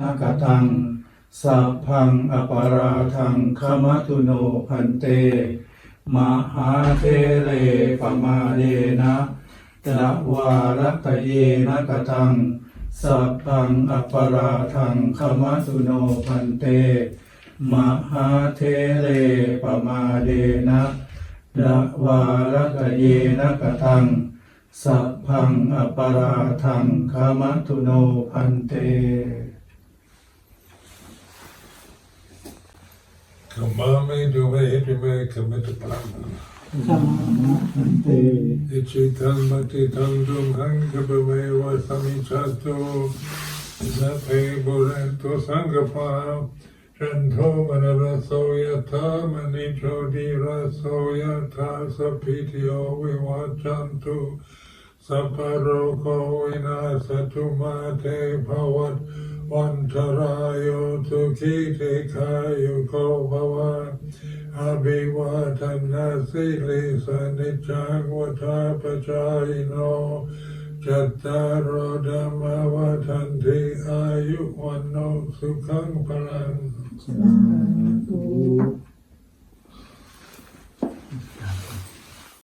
นกตังสัพพังอปาราทังขมัตุโนพันเต มหาเทเรปมาเดนะตะวารตะเยนะกตังสัพพังอปาราทังขมัตุโนพันเต มหาเทเรปมาเดนะตะวาระตะเยนะกตัง สัพพังอปาราทังขมัตุโนพันเต கமாமை துவேட்டு மே கமிட்டு பிராமணம் Ichitanmati tandum hankabhaveva samichato Zape bureto sangapa Shanto manaraso yata manicho diraso yata sapityo vivachantu Saparoko vinasatu mate bhavat vantarayo ทุกิสิขายุโกภวะอาภิวาทนาสิริสานิจังวทาปจายโนจตตารโอธรรมวาทันติอายุวันโนสุขังพลังสาธุ